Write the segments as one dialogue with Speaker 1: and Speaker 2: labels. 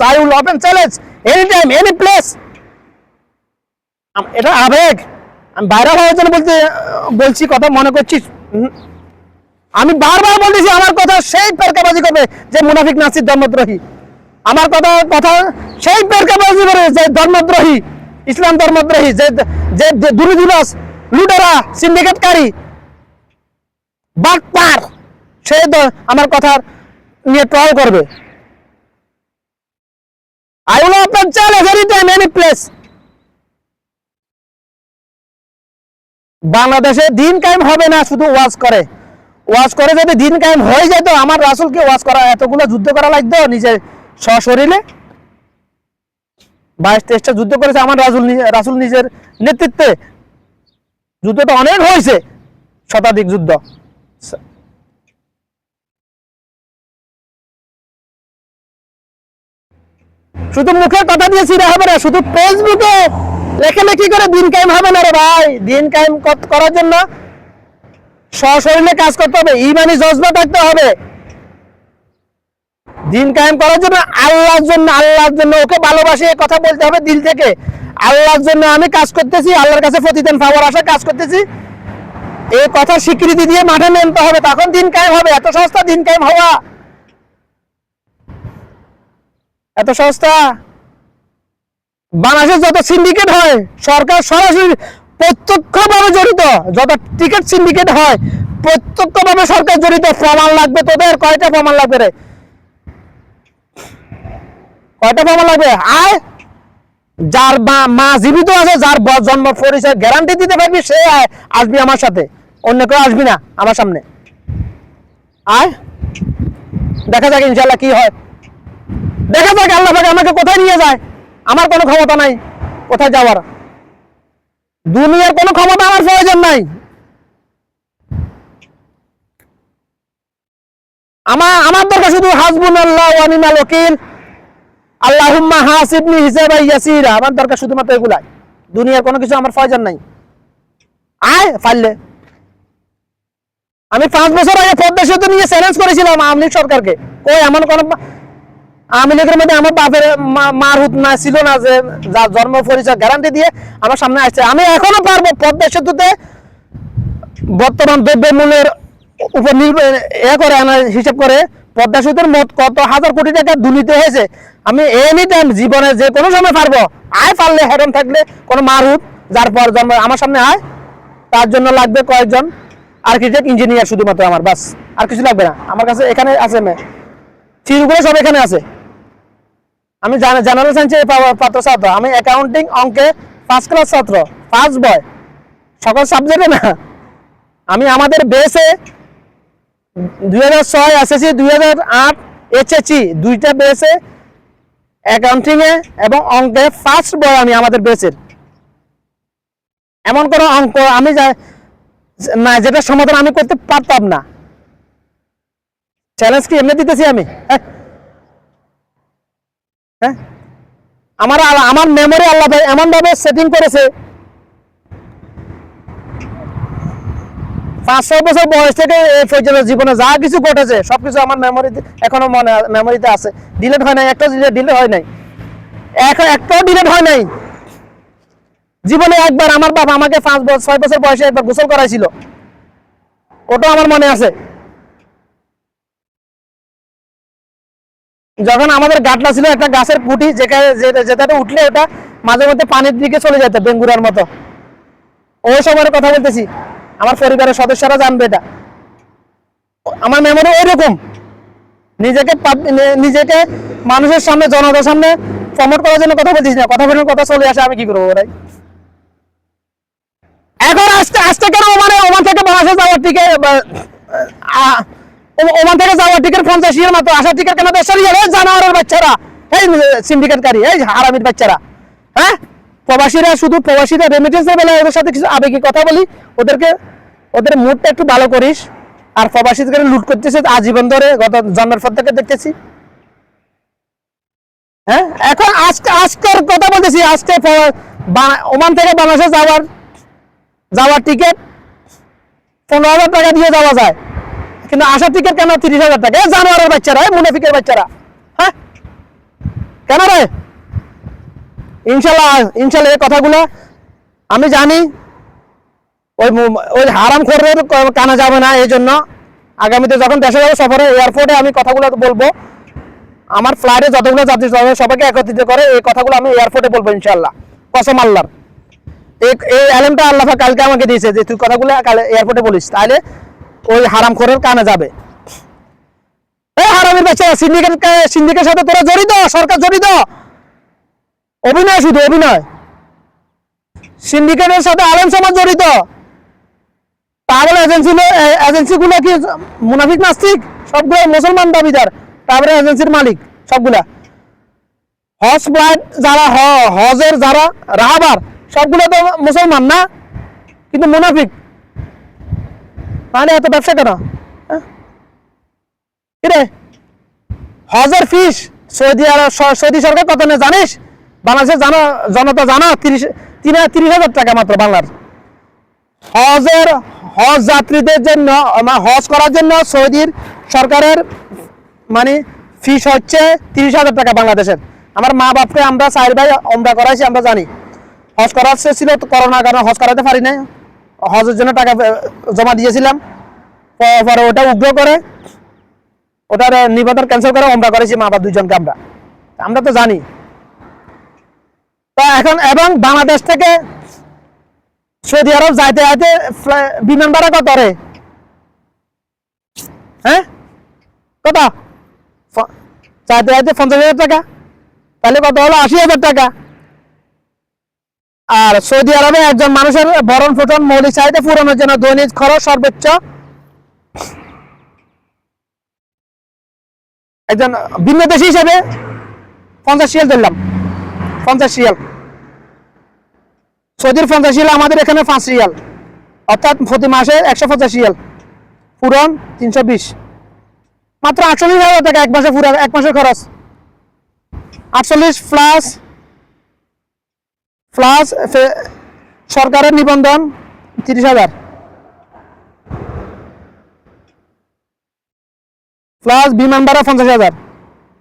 Speaker 1: Challenge I will open challenge any time any place এটা আবেগ। আমি ভাইরাল হওয়ার জন্য বলতে, বলছি, কথা মনে করছিস? হুম। আমি বারবার বলতেছি, আমার কথা সেই পেরকাবাজি করবে যে মুনাফিক নাসির ধর্মদ্রোহী। আমার কথা কথা সেই পেরকাবাজি করে যে ধর্মদ্রোহী, ইসলাম ধর্মদ্রোহী, যে যে দুর্নীতিবাস লুটেরা, সিন্ডিকেটকারী বাটপার সে আমার কথা নিয়ে ট্রল করবে। Will open challenge any time any place বাংলাদেশে দিন কায়েম হবে না, শুধু ওয়াজ করে। ওয়াজ করে যদি দিন কায়েম হয়ে যেত, আমার রাসুলকে ওয়াজ করা, এতগুলো যুদ্ধ করা লাগতো নিজের সশরীরে। বাইশ তেইশটা যুদ্ধ করেছে আমার রাসুল রাসুল নিজের নেতৃত্বে। যুদ্ধ তো অনেক হয়েছে, শতাধিক যুদ্ধ। শুধু মুখের কথা দিয়ে ছিঁড়ে হবে না, শুধু ফেসবুকে লেখালেখি করে দিন কায়েম হবে না রে ভাই। দিন কায়েম করার জন্য সশরীরে কাজ করতে হবে, ইমানি জজবা থাকতে হবে। দিন কায়েম করার জন্য আল্লাহর জন্য আল্লাহর জন্য ওকে ভালোবাসে কথা বলতে হবে দিল থেকে। আল্লাহর জন্য আমি কাজ করতেছি, আল্লাহর কাছে প্রতিদিন পাওয়ার আশা কাজ করতেছি। এই কথা স্বীকৃতি দিয়ে মাঠে নামতে হবে, তখন দিন কায়েম হবে, এত সস্তা দিন কায়েম হওয়া। এত সস্তা? বাংলাদেশে যত সিন্ডিকেট হয়, সরকার সরাসরি প্রত্যক্ষভাবে জড়িত, যত টিকিট সিন্ডিকেট হয়, প্রত্যক্ষভাবে সরকার জড়িত, প্রমাণ লাগবে তোদের, কয়টা প্রমাণ লাগবে রে? কয়টা প্রমাণ লাগবে? আয়! যার মা জীবিত আছে, যার জন্ম পরিচয় গ্যারান্টি দিতে পারবি, সে আয়, আসবি আমার সাথে। অন্য কেউ আসবি না, আমার সামনে। আয়! দেখা যাক ইনশাল্লাহ কি হয়। দেখা যাক আল্লাহ পাক আমাকে কোথায় নিয়ে যায়? আমার কোনো ক্ষমতা নাই কোথায় যাওয়ার। দুনিয়ার কোনো ক্ষমতা আমার প্রয়োজন নাই। আমার আমার দরকার শুধু হাসবুন আল্লাহ ওয়ানিমাল ওকিল। আল্লাহুম্মা হাসিবনি হিসাবা ইয়াসিরা। আমার দরকার শুধুমাত্র এগুলাই। দুনিয়ার কোনো কিছু আমার প্রয়োজন নাই। আয় পারলে আমি পাঁচ বছর আগে পদ্মা সেতু নিয়ে চ্যালেঞ্জ করেছিলাম আওয়ামী লীগ সরকারকে। কই, এমন কোনো আওয়ামী লীগের মধ্যে আমার বাপের মা- মার হুত না, ছিল না যে যার জন্ম পরিচয় গ্যারান্টি দিয়ে আমার সামনে আসছে। আমি এখনও পারব পদ্মা সেতুতে বর্তমান দ্রব্য মূল্যের উপর নির্ভর এ করে হিসাব করে পদ্মা সেতুর মোট কত হাজার কোটি টাকা দুর্নীতি হয়েছে। আমি এনি টাইম জীবনে যে কোনো সময় পারব। আয় পারলে হেরম থাকলে, কোনো মারুত যার পর জন্ম আমার সামনে আয়। তার জন্য লাগবে কয়েকজন আর্কিটেক্ট ইঞ্জিনিয়ার শুধুমাত্র আমার বাস আর কিছু লাগবে না। আমার কাছে এখানে আছে মে চিরগুলো সব এখানে আছে। আমি জেনারেল সায়েন্সে পাত্র ছাত্র। আমি অ্যাকাউন্টিং অঙ্কে ফার্স্ট ক্লাস ছাত্র ফার্স্ট বয় সকল সাবজেক্টে না। আমি আমাদের বেসে দুই হাজার ছয় এসএসসি, দুই হাজার আট এইচএসসি দুইটা বেসে অ্যাকাউন্টিংয়ে এবং অঙ্কে ফার্স্ট বয় আমি আমাদের বেসের এমন কোনো অঙ্ক আমি না, যেটা সমাধান আমি করতে পারতাম না। চ্যালেঞ্জ কি এমনি দিতেছি আমি? হ্যাঁ হ্যাঁ? আমার আমার মেমোরি আল্লাহ এমন ভাবে সেটিং করেছে। পাঁচ, ছয় বছর বয়স থেকে এই পর্যন্ত জীবনে যা কিছু ঘটেছে, সবকিছু আমার মেমোরিতে এখনও মনে মেমোরিতে আছে। ডিলেট হয় নাই, একটা ডিলেট হয় নাই। এখন একটাও ডিলেট হয় নাই। জীবনে একবার আমার বাবা আমাকে পাঁচ বছর, ছয় বছর বয়সে একবার গোসল করাইছিল। ওটাও আমার মনে আছে। যখন আমাদের গাটলা ছিল, একটা গাছের পুটি যেখানে যেটাতে উঠলে ওটা মাঝে মধ্যে পানির দিকে চলে যেত বেঙ্গুরার মতো। ওই সময়ের কথা বলতেছি। আমার পরিবারের সদস্যরা জানবে এটা। আমার মেমোরি ওইরকম। নিজেকে নিজেকে মানুষের সামনে, জনতার সামনে প্রমোট করার জন্য কথা বলছিস না। কথা বলার কথা চলে আসে, আমি কি করব ওরাই এখন আজকে আজকে কেন মানে ওমান থেকে বাংলাদেশে যাওয়ার টিকে ওমান থেকে যাওয়ার টিকেট পঞ্চাশ ইয়ের মতো আসার টিকেট কেন দেশের ইয়ে এই জানোয়ারের বাচ্চারা। এই সিন্ডিকেটকারী এই হারামির বাচ্চারা। হ্যাঁ? প্রবাসীরা শুধু প্রবাসীরা রেমিটেন্সের বেলায় ওদের সাথে কিছু আবেগী কথা বলি। ওদেরকে ওদের মুডটা একটু ভালো করিস। আর প্রবাসীদের লুট করতেছে আজীবন ধরে, গত জন্মের পর থেকে দেখতেছি। হ্যাঁ? এখন আজকে আজকের কথা বলতেছি, আজকে ওমান থেকে বাংলাদেশে যাওয়ার যাওয়ার টিকিট পনেরো হাজার টাকা দিয়ে যাওয়া যায়। কিন্তু আসার টিকিট কেন তিরিশ হাজার টাকা? জানোয়ারের বাচ্চারা মুনাফিকের বাচ্চারা। হ্যাঁ? কেন রে? ইনশাল্লাহ ইনশাল্লাহ এই কথাগুলো আমি জানি। ওই ওই হারাম খোরের কানা যাবে না এই জন্য। আগামীতে যখন দেশে যাব, সফরে এয়ারপোর্টে আমি কথাগুলো বলব। আমার ফ্লাইটে যতগুলো যাত্রী সবাইকে একত্রিত করে এই কথাগুলো আমি এয়ারপোর্টে বলব ইনশাল্লাহ। কসম আল্লাহর। এই এই অ্যালেমটা আল্লাহ কালকে আমাকে দিয়েছে যে, তুই কথাগুলো এয়ারপোর্টে বলিস। তাহলে ওই হারাম খোরের কানে যাবে। এই হারামের বাচ্চা সিন্ডিকেট সিন্ডিকেটের সাথে তোরা জড়িত, সরকার জড়িত? অভিনয় শুধু, অভিনয়। সিন্ডিকেটের সাথে আলেম সমাজ জড়িত। পাগল এজেন্সি এজেন্সি গুলো কি মুনাফিক নাস্তিক? সবগুলো মুসলমান দাবিদার। তারপরে এজেন্সির মালিক, সবগুলা। হজ ফ্লাইট যারা হজের যারা, রাহাবার, সবগুলো তো মুসলমান না? কিন্তু মুনাফিক। মানে এত ব্যবসা কেন হজের ফিস সৌদি আরব সৌদি সরকার কত নেয় জানিস? বাংলাদেশের জানো জনতা জানো তিরিশ তিন তিরিশ হাজার টাকা মাত্র বাংলার। হজের হজ যাত্রীদের জন্য মানে হজ করার জন্য সৌদির সরকারের মানে ফিস হচ্ছে তিরিশ হাজার টাকা বাংলাদেশের। আমার মা বাপকে আমরা চার ভাই অমরা করাইছি, আমরা জানি। হজ করার ছিল করোনার কারণে হজ করাতে পারি নাই। হজের জন্য টাকা জমা দিয়েছিলাম। পরে ওটা উগ্র করে, ওটার নিবন্ধন ক্যান্সেল করে আমরা করেছি, মা বাপ দুজনকে আমরা। আমরা তো জানি। তা এখন এবং বাংলাদেশ থেকে সৌদি আরব যাইতে যাইতে বিমান ভাড়া কত রে? হ্যাঁ? কত? যাইতে যাইতে পঞ্চাশ হাজার টাকা। তাহলে কত হলো? আশি হাজার টাকা। আর সৌদি আরবে একজন মানুষের ভরণ পোষণ মৌলিক চাহিদা পূরণের জন্য দৈনিক খরচ সর্বোচ্চ একজন ভিন্ন দেশি হিসেবে পঞ্চাশ রিয়াল ধরলাম। পঞ্চাশ রিয়াল সৌদির পঞ্চাশ রিয়াল আমাদের এখানে পাঁচ রিয়াল অর্থাৎ প্রতি মাসে একশো পঞ্চাশ রিয়াল পূরণ তিনশো বিশ। মাত্র আটচল্লিশ হাজার টাকা এক মাসে পুরো এক মাসের খরচ। আটচল্লিশ প্লাস প্লাস সরকারের নিবন্ধন তিরিশ হাজার। প্লাস বিমান ভাড়া পঞ্চাশ হাজার।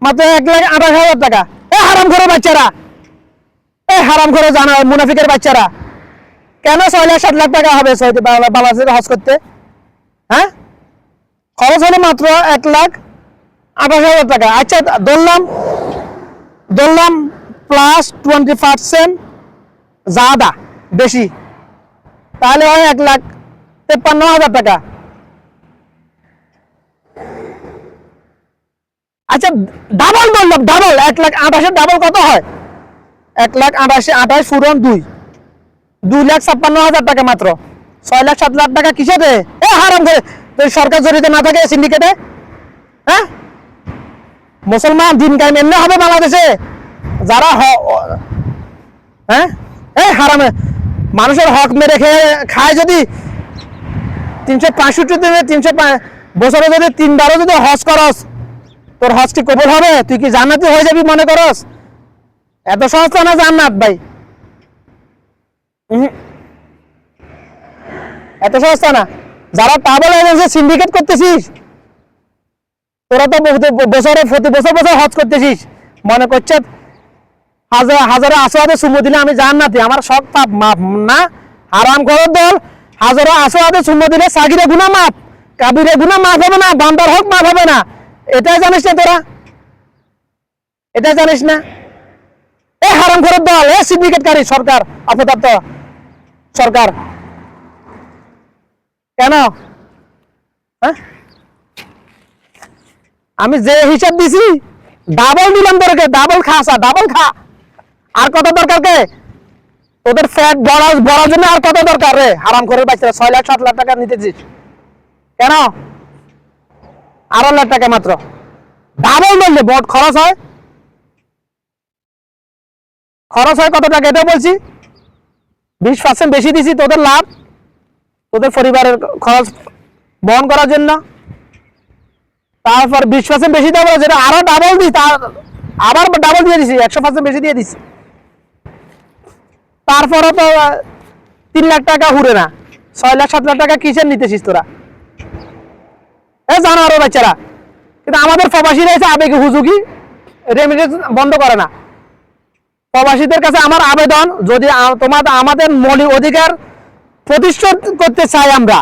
Speaker 1: মাত্র এক লাখ আঠাশ হাজার টাকা। এ হারাম করে বাচ্চারা। এ হারাম করে জানা, মুনাফিকের বাচ্চারা। কেন ছয় লাখ, সাত লাখ টাকা হবে সৌদি বাংলা- হজ করতে? হ্যাঁ? খরচ হলো মাত্র এক লাখ আঠাশ হাজার টাকা। আচ্ছা ধরলাম ধরলাম প্লাস টোয়েন্টি পার্সেন্ট জাদা বেশি। তাহলে হয় এক লাখ তেপ্পান্ন হাজার টাকা। আচ্ছা ডাবল বললাম ডাবল এক লাখ আঠাশের ডাবল কত হয়? এক লাখ আঠাশে আঠাশ ফুরন দুই। দুই লাখ ছাপ্পান্ন হাজার টাকা মাত্র। ছয় লাখ সাত লাখ টাকা কিসেতে এ হারাম করে সরকার জড়িত না থাকে সিন্ডিকেটে হ্যাঁ? মুসলমান, দিন কায়েম, এমনি হবে বাংলাদেশে। যারা হ্যাঁ? এই হারামে, মানুষের হক মেরে খেয়ে খায় যদি, তিনশো পঁয়ষট্টি দিনে তিনশো বছরে যদি তিনবারও যদি হজ করস, তোর হজ কি কবল হবে, তুই কি জান্নাতি হয়ে যাবি মনে করস? এত সহজ না জান্নাত, ভাই। এত সহজ না। যারা ট্রাভেল এজেন্সি সিন্ডিকেট করতেছিস। তোরা তো বছরে, প্রতি বছর বছর হজ করতেছিস। মনে করছে হাজার, হাজারে আসোয়াদে চুমু দিলে আমি জান্নাতি। আমার শখ পাপ মাপ না? হারাম করার দল, হাজারে আসোয়াদে চুমু দিলে সাগিরে গুনা মাপ কাবিরে গুনা মাফ হবে না, বান্দার হক মাফ হবে না। এটাই জানিস না তোরা? এটাই জানিস না? এ হারাম করার দল, এ সিন্ডিকেটকারী সরকার, অপদার্থ সরকার। কেন? হ্যাঁ? আমি যে হিসাব দিছি ডাবল দিলাম তোরকে ডাবল খাসা ডাবল খা। আর কত দরকার কে? তোদের ফ্যাট বড় বড়ার জন্য আর কত দরকার রে? হারাম করে বাচ্চারা, ছয় লাখ, সাত লাখ টাকা নিতেছিস কেন? আড়াই লাখ টাকা মাত্র। ডাবল বললে বট খরচ হয়। খরচ হয় কত টাকা এটা বলছি। বিশ পার্সেন্ট বেশি দিছি, তোদের লাভ। তোদের পরিবারের খরচ বহন করার জন্য। তারপর বিশ পার্সেন্ট বেশি দেবো, যেটা আরও ডাবল তার আবার ডাবল দিয়ে দিছি, একশো পার্সেন্ট বেশি দিয়ে দিছি। তারপরে তো তিন লাখ টাকা হুড়ে না। ছয় লাখ, সাত লাখ টাকা কিসের নিতেছিস তোরা? এ জানো আরও বাচ্চারা। কিন্তু আমাদের প্রবাসী রয়েছে আবেগে হুজুকি রেমিটেন্স বন্ধ করে না। প্রবাসীদের কাছে আমার আবেদন, যদি তোমার তোমাদের, আমাদের মৌলিক অধিকার প্রতিষ্ঠা করতে চাই আমরা